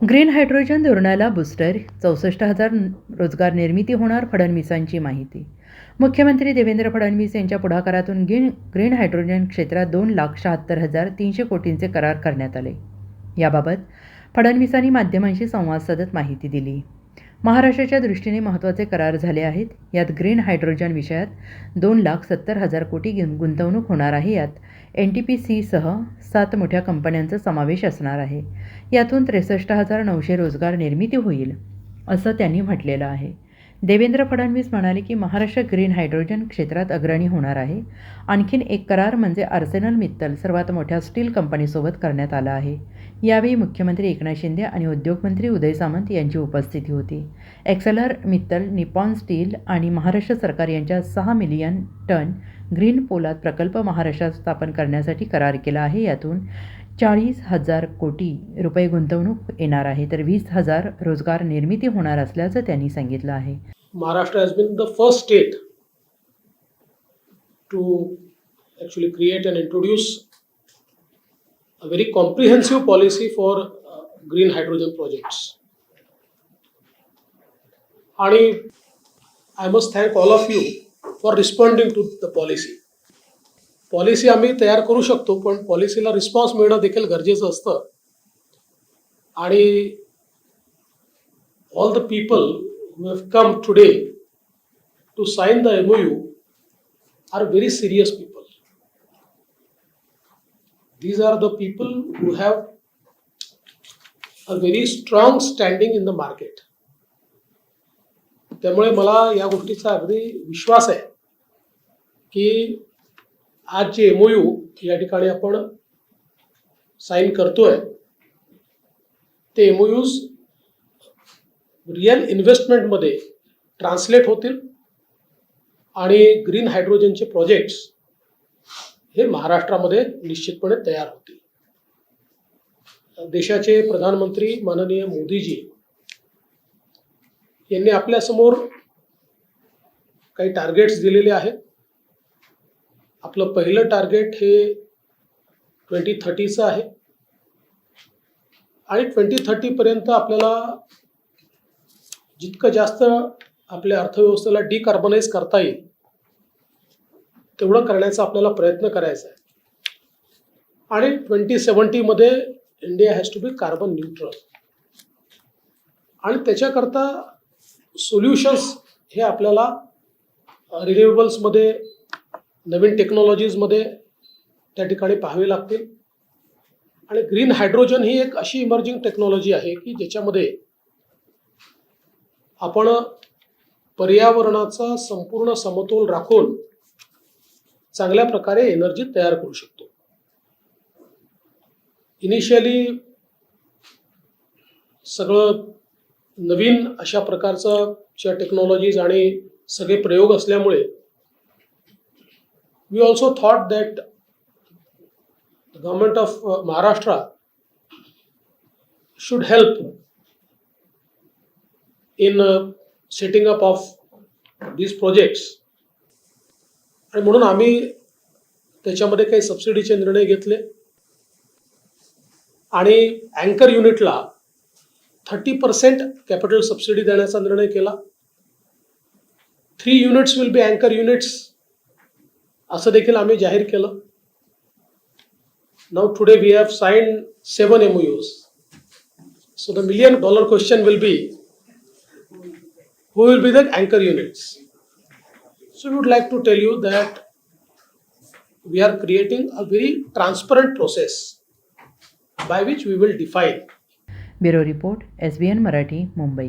Green hydrogen धोरणाला booster चौसष्ट हजार रोजगार निर्मिती होणार फडणवीसांची माहिती. मुख्यमंत्री देवेंद्र फडणवीस यांच्या पुढाकारातून ग्रीन ग्रीन हायड्रोजन क्षेत्रात दोन लाख शहात्तर हजार तीनशे कोटींचे करार करण्यात आले. याबाबत फडणवीसांनी माध्यमांशी संवाद साधत माहिती दिली. महाराष्ट्राच्या दृष्टीने महत्त्वाचे करार झाले आहेत. यात ग्रीन हायड्रोजन विषयात दोन लाख सत्तर हजार कोटी गुंतवणूक होणार आहे. यात एन टी पी सीसह सात मोठ्या कंपन्यांचा समावेश असणार आहे. यातून त्रेसष्ट हजार नऊशे रोजगार निर्मिती होईल असं त्यांनी म्हटलेलं आहे. देवेंद्र फडणवीस म्हणाले की महाराष्ट्र ग्रीन हायड्रोजन क्षेत्रात अग्रणी होणार आहे. आणखीन एक करार म्हणजे आर्सेनल मित्तल सर्वात मोठ्या स्टील कंपनीसोबत करण्यात आला आहे. यावेळी मुख्यमंत्री एकनाथ शिंदे आणि उद्योगमंत्री उदय सामंत यांची उपस्थिती होती. एक्सेलर मित्तल निपॉन स्टील आणि महाराष्ट्र सरकार यांच्या सहा मिलियन टन ग्रीन पोलाद प्रकल्प महाराष्ट्रात स्थापन करण्यासाठी करार केला आहे. यातून चाळीस हजार कोटी रुपये गुंतवणूक येणार आहे तर वीस हजार रोजगार निर्मिती होणार असल्याचं त्यांनी सांगितलं आहे. Maharashtra has been the first state to actually create and introduce a very comprehensive policy for green hydrogen projects आणि I must thank all of you for responding to the policy policy आम्ही तयार करू शकतो पण पॉलिसीला response मिळणं देखील गरजेचं असतं. आणि all the people who have come today to sign the M U are very serious people these are the people who have a very strong standing in the market त्यामुळे मला या गोष्टीचा अगदी विश्वास आहे की आज जे एमओयू या ठिकाणी आपण साईन करतोय. ते एमओयूज रिअल इन्व्हेस्टमेंटमध्ये ट्रान्सलेट होतील आणि ग्रीन हायड्रोजनचे प्रोजेक्ट्स हे महाराष्ट्रामध्ये निश्चितपणे तयार होतील. देशाचे प्रधानमंत्री माननीय मोदीजी यांनी आपल्यासमोर काही टार्गेट्स दिलेले आहेत. आपलं पहिलं टार्गेट हे ट्वेंटी थर्टीचं आहे. आणि ट्वेंटी थर्टीपर्यंत आपल्याला जितकं जास्त आपल्या अर्थव्यवस्थेला डिकार्बनाइज करता येईल तेवढं करण्याचा आपल्याला प्रयत्न करायचा आहे. आणि twenty सेवन्टीमध्ये India has to be carbon neutral आणि त्याच्याकरता सोल्युशन्स हे आपल्याला रिन्युएबल्समध्ये नवीन टेक्नॉलॉजीजमध्ये त्या ठिकाणी पाहावे लागतील. आणि ग्रीन हायड्रोजन ही एक अशी इमर्जिंग टेक्नॉलॉजी आहे की ज्याच्यामध्ये आपण पर्यावरणाचा संपूर्ण समतोल राखून चांगल्या प्रकारे एनर्जी तयार करू शकतो. इनिशियली सगळं नवीन अशा प्रकारचं च्या टेक्नॉलॉजीज आणि सगळे प्रयोग असल्यामुळे we also thought that of of Maharashtra should help in uh, setting up of these projects. आणि म्हणून आम्ही त्याच्यामध्ये काही सबसिडीचे निर्णय घेतले. आणि अँकर युनिटला थर्टी पर्सेंट कॅपिटल सबसिडी देण्याचा निर्णय केला. थ्री युनिट्स विल बी अँकर युनिट्स असं देखील आम्ही जाहीर केलं. Now today we have sign seven M Us so the million dollar question will be who will be the अँकर units so we would like to tell you that we are creating a very transparent process by which we will define bureau report S B N Marathi Mumbai.